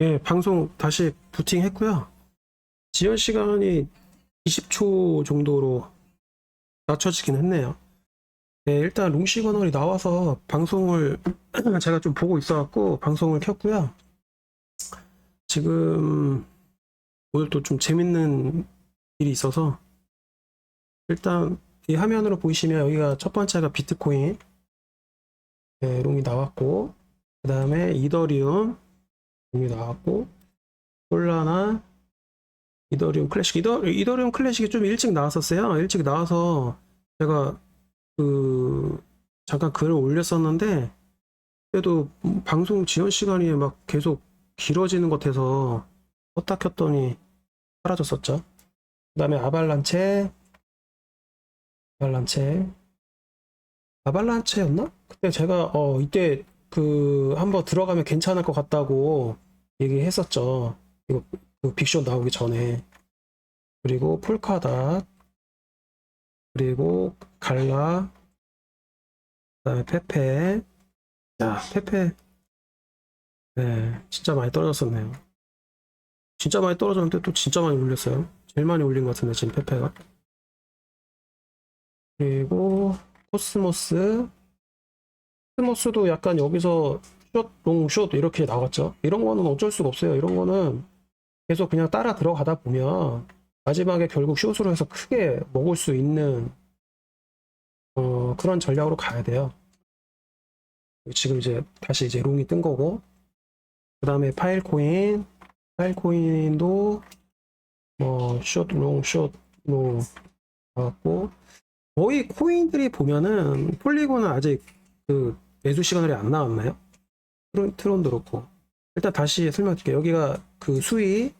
예, 방송 다시 부팅했고요. 지연 시간이 20초 정도로 낮춰지긴 했네요. 예, 일단 롱시그널이 나와서 방송을 제가 좀 보고 있어갖고 방송을 켰고요. 지금 오늘 또 좀 재밌는 일이 있어서 일단 이 화면으로 보시면 여기가 첫 번째가 비트코인 네, 롱이 나왔고 그 다음에 이더리움 롱이 나왔고 솔라나 이더리움 클래식. 이더, 이더리움 클래식이 좀 일찍 나왔었어요. 일찍 나와서 제가 그 잠깐 글을 올렸었는데 그래도 방송 지연 시간이 막 계속 길어지는 것 같아서 껐다 켰더니 사라졌었죠. 그 다음에 아발란체 아발란체 아발란체였나? 그때 제가 어 이때 그 한번 들어가면 괜찮을 것 같다고 얘기했었죠. 이거 그 빅쇼 나오기 전에. 그리고 폴카닷 그리고 갈라. 그다음에 페페. 야 페페. 네 진짜 많이 떨어졌었네요. 진짜 많이 떨어졌는데 또 진짜 많이 올렸어요. 제일 많이 올린 것 같은데 지금 페페가. 그리고 코스모스. 코스모스도 약간 여기서 숏, 롱, 숏 이렇게 나왔죠. 이런 거는 어쩔 수가 없어요. 이런 거는 계속 그냥 따라 들어가다 보면 마지막에 결국 숏으로 해서 크게 먹을 수 있는 어, 그런 전략으로 가야 돼요. 지금 이제 다시 이제 롱이 뜬 거고 그 다음에 파일 코인 파일 코인도 뭐 숏, 롱, 숏, 롱 나왔고 거의 코인들이 보면은 폴리곤은 아직 그 매수 시그널이 안 나왔나요? 트론, 트론도 그렇고 일단 다시 설명드릴게요. 여기가 그 수위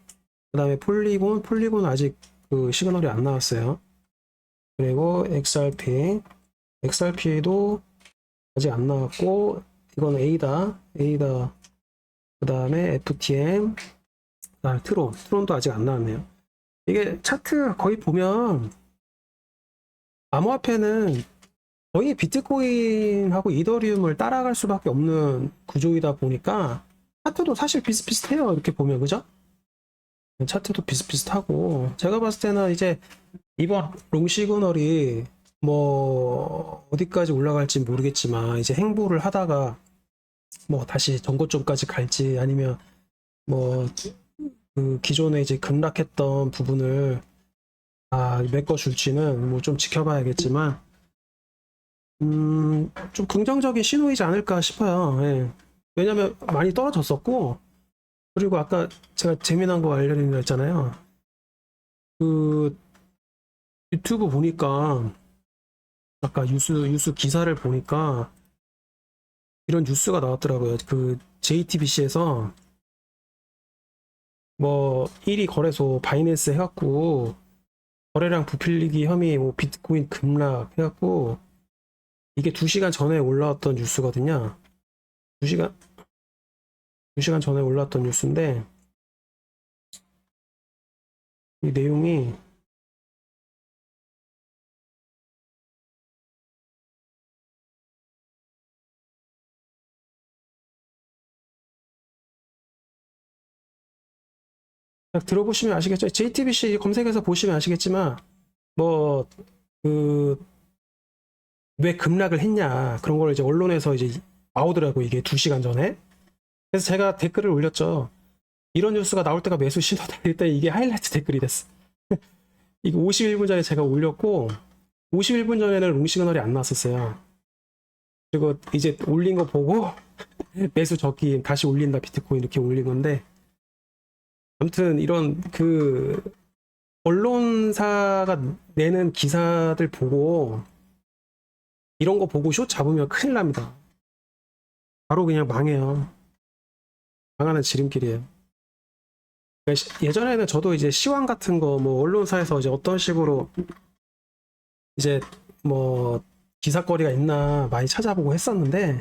그 다음에 폴리곤 폴리곤 아직 그 시그널이 안 나왔어요. 그리고 XRP XRP도 아직 안 나왔고 이거는 A다 A다 그 다음에 FTM 그 다음에 트론 트론도 아직 안 나왔네요. 이게 차트 거의 보면 암호화폐는 거의 비트코인하고 이더리움을 따라갈 수밖에 없는 구조이다 보니까 차트도 사실 비슷비슷해요. 이렇게 보면 그죠? 차트도 비슷비슷하고 제가 봤을 때는 이제 이번 롱 시그널이 뭐 어디까지 올라갈지 모르겠지만 이제 행보를 하다가 뭐 다시 전고점까지 갈지 아니면 뭐 그 기존에 이제 급락했던 부분을 아, 메꿔 줄지는 뭐 좀 지켜봐야겠지만, 음, 좀 긍정적인 신호이지 않을까 싶어요. 예. 왜냐면 많이 떨어졌었고, 그리고 아까 제가 재미난 거 알려드린 거 했잖아요. 그, 유튜브 보니까, 아까 뉴스, 뉴스 기사를 보니까, 이런 뉴스가 나왔더라고요. 그, JTBC에서, 뭐, 1위 거래소 바이낸스 해갖고, 거래량 부풀리기 혐의 뭐 비트코인 급락 해갖고 이게 2시간 전에 올라왔던 뉴스거든요. 2시간 2시간 전에 올라왔던 뉴스인데 이 내용이 딱 들어보시면 아시겠죠? JTBC 검색해서 보시면 아시겠지만 뭐그 왜 급락을 했냐? 그런 걸 이제 언론에서 이제 나오더라고 이게 2시간 전에. 그래서 제가 댓글을 올렸죠. 이런 뉴스가 나올 때가 매수 신호다. 일단 이게 하이라이트 댓글이 됐어. 이거 51분 전에 제가 올렸고 51분 전에는 롱 시그널이 안 나왔었어요. 그리고 이제 올린 거 보고 매수 적기 다시 올린다 비트코인 이렇게 올린 건데 아무튼 이런 그 언론사가 내는 기사들 보고 이런 거 보고 숏 잡으면 큰일 납니다. 바로 그냥 망해요. 망하는 지름길이에요. 그러니까 시- 예전에는 저도 이제 시황 같은 거 뭐 언론사에서 이제 어떤 식으로 이제 뭐 기사거리가 있나 많이 찾아보고 했었는데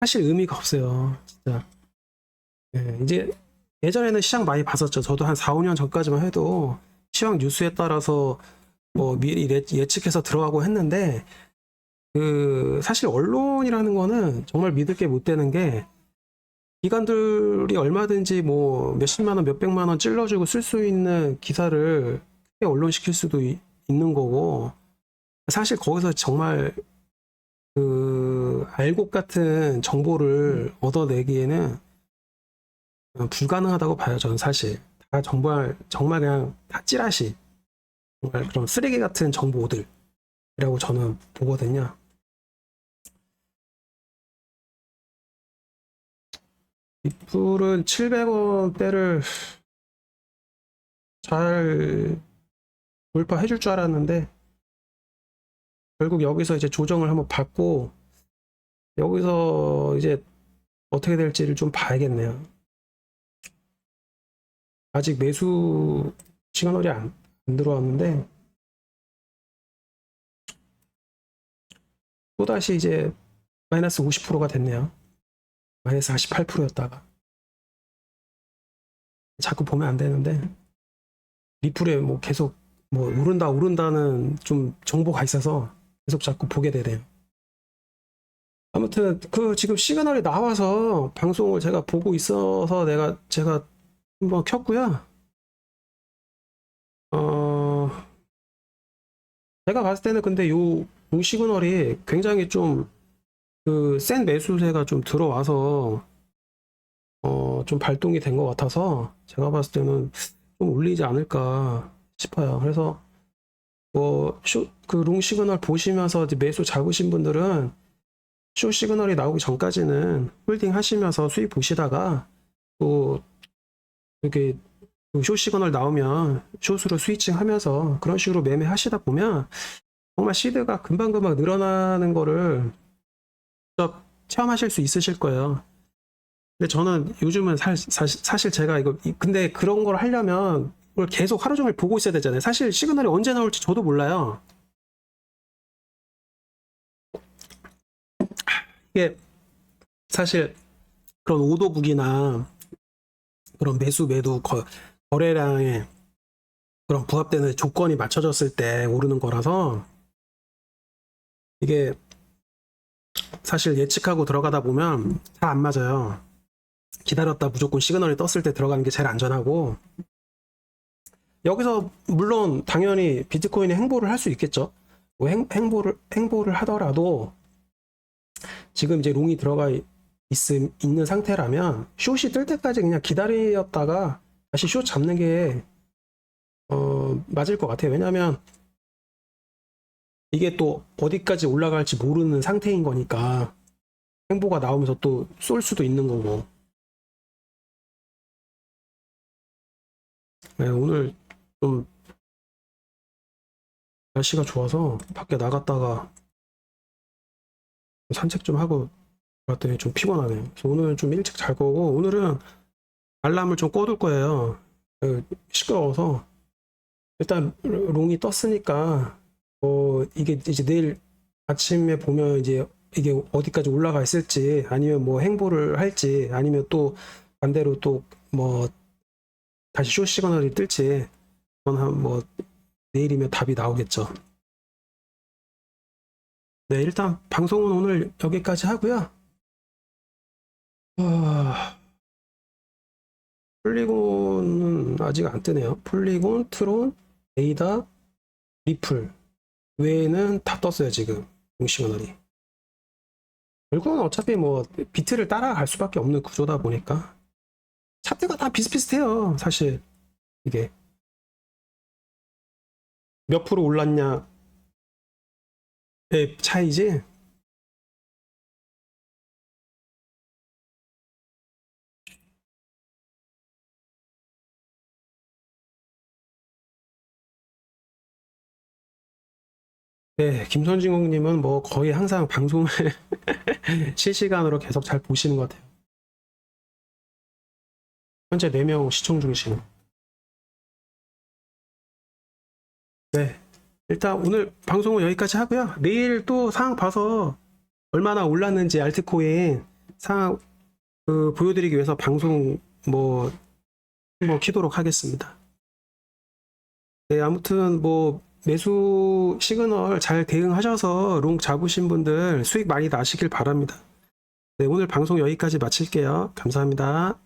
사실 의미가 없어요. 진짜. 예, 이제 예전에는 시장 많이 봤었죠. 저도 한 4, 5년 전까지만 해도 시황 뉴스에 따라서 뭐 미리 예- 예측해서 들어가고 했는데 그 사실 언론이라는 거는 정말 믿을 게 못 되는 게 기관들이 얼마든지 뭐 몇십만 원, 몇백만 원 찔러주고 쓸 수 있는 기사를 크게 언론시킬 수도 이- 있는 거고 사실 거기서 정말 그 알곡 같은 정보를 얻어내기에는 불가능하다고 봐요. 저는 사실 다 정말 정말 그냥 다 찌라시 정말 그런 쓰레기 같은 정보들 이라고 저는 보거든요. 리플은 700원대를 잘 돌파해 줄 줄 알았는데 결국 여기서 이제 조정을 한번 받고 여기서 이제 어떻게 될지를 좀 봐야겠네요. 아직 매수 시그널이 안, 안 들어왔는데 또다시 이제 마이너스 50%가 됐네요. 마이너스 48%였다가 자꾸 보면 안 되는데 리플에 뭐 계속 뭐 오른다 오른다는 좀 정보가 있어서 계속 자꾸 보게 되네요. 아무튼 그 지금 시그널이 나와서 방송을 제가 보고 있어서 내가 제가 한번 켰고요. 어 제가 봤을 때는 근데 요, 요 시그널이 굉장히 좀 그 센 매수세가 좀 들어와서 어 좀 발동이 된 것 같아서 제가 봤을 때는 좀 올리지 않을까 싶어요. 그래서 뭐, 쇼, 그롱 시그널 보시면서 매수 잡으신 분들은 쇼 시그널이 나오기 전까지는 홀딩 하시면서 수익 보시다가 또 이렇게 그쇼 시그널 나오면 숏으로 스위칭 하면서 그런 식으로 매매 하시다 보면 정말 시드가 금방금방 늘어나는 거를 직접 체험하실 수 있으실 거예요. 근데 저는 요즘은 사, 사, 사실 제가 이거 이- 근데 그런 걸 하려면 이걸 계속 하루 종일 보고 있어야 되잖아요. 사실 시그널이 언제 나올지 저도 몰라요. 이게 사실 그런 오도북이나 그런 매수 매도 거, 거래량에 그런 부합되는 조건이 맞춰졌을 때 오르는 거라서 이게 사실 예측하고 들어가다 보면 다안 맞아요. 기다렸다 무조건 시그널이 떴을 때 들어가는 게 제일 안전하고 여기서 물론 당연히 비트코인의 행보를 할 수 있겠죠. 뭐 행, 행보를 행보를 하더라도 지금 이제 롱이 들어가 있, 있는 상태라면 숏이 뜰 때까지 그냥 기다렸다가 다시 숏 잡는 게 어, 맞을 것 같아요. 왜냐하면 이게 또 어디까지 올라갈지 모르는 상태인 거니까 행보가 나오면서 또 쏠 수도 있는 거고. 네, 오늘 좀 날씨가 좋아서 밖에 나갔다가 산책 좀 하고 그랬더니 좀 피곤하네요. 그래서 오늘 좀 일찍 잘 거고 오늘은 알람을 좀 꺼둘 거예요. 그, 시끄러워서 일단 롱이 떴으니까 어 이게 이제 내일 아침에 보면 이제 이게 어디까지 올라가 있을지 아니면 뭐 행보를 할지 아니면 또 반대로 또 뭐 다시 쇼 시그널이 뜰지 한뭐 내일이면 답이 나오겠죠. 네, 일단 방송은 오늘 여기까지 하고요. 아, 폴리곤은 아직 안 뜨네요. 폴리곤, 트론, 에이다, 리플 외에는 다 떴어요 지금. 시그널이. 결국은 어차피 뭐 비트를 따라갈 수밖에 없는 구조다 보니까. 차트가 다 비슷비슷해요 사실. 이게. 몇 프로 올랐냐의 차이지 네, 김선진국님은 뭐 거의 항상 방송을 실시간으로 계속 잘 보시는 것 같아요. 현재 4명 시청 중이시네요. 네. 일단 오늘 방송은 여기까지 하고요. 내일 또 상황 봐서 얼마나 올랐는지 알트코인 상황 그 보여드리기 위해서 방송 뭐, 뭐 키도록 하겠습니다. 네, 아무튼 뭐 매수 시그널 잘 대응하셔서 롱 잡으신 분들 수익 많이 나시길 바랍니다. 네, 오늘 방송 여기까지 마칠게요. 감사합니다.